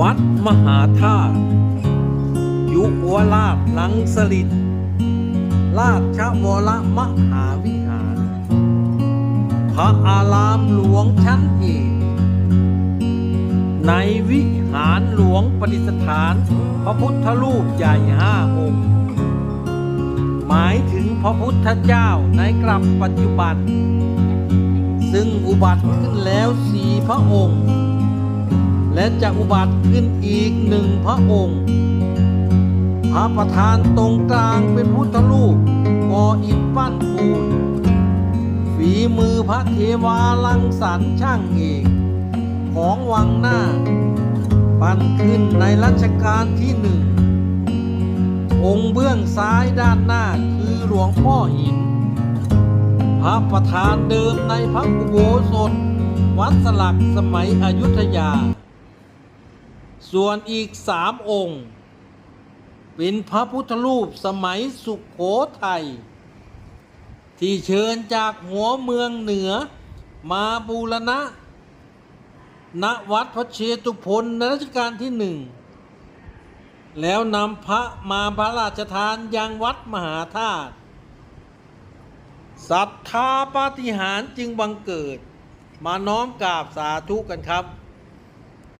วัดมหาธาตุยุวราชลังสลิดราชวรมหาวิหาร พระอารามหลวงชั้นเอกในวิหารหลวงประดิษฐาน พระพุทธรูปใหญ่ห้าองค์ หมายถึงพระพุทธเจ้าในกลับปัจจุบัน ซึ่งอุบัติขึ้นแล้วสี่พระองค์ และจะอุบัติขึ้นอีกหนึ่งพระองค์ พระประธานตรงกลางเป็นพุทธรูปก่ออิฐปั้นปูนฝีมือพระเทวาลังสรรช่างเอกของวังหน้า ปั้นขึ้นในรัชกาลที่หนึ่ง องค์เบื้องซ้ายด้านหน้าคือหลวงพ่อหิน พระประธานเดิมในพระอุโบสถวัดสลักสมัยอยุธยา ส่วนอีกสามองค์ เป็นพระพุทธรูปสมัยสุขโขทัย ที่เชิญจากหัวเมืองเหนือมาบูรณะ ณ วัดพระเชตุพนในรัชกาลที่หนึ่ง แล้วนำพระมาพระราชทานยังวัดมหาธาตุศรัทธาปาฏิหาริย์จึงบังเกิด มาน้อมกราบสาธุกันครับ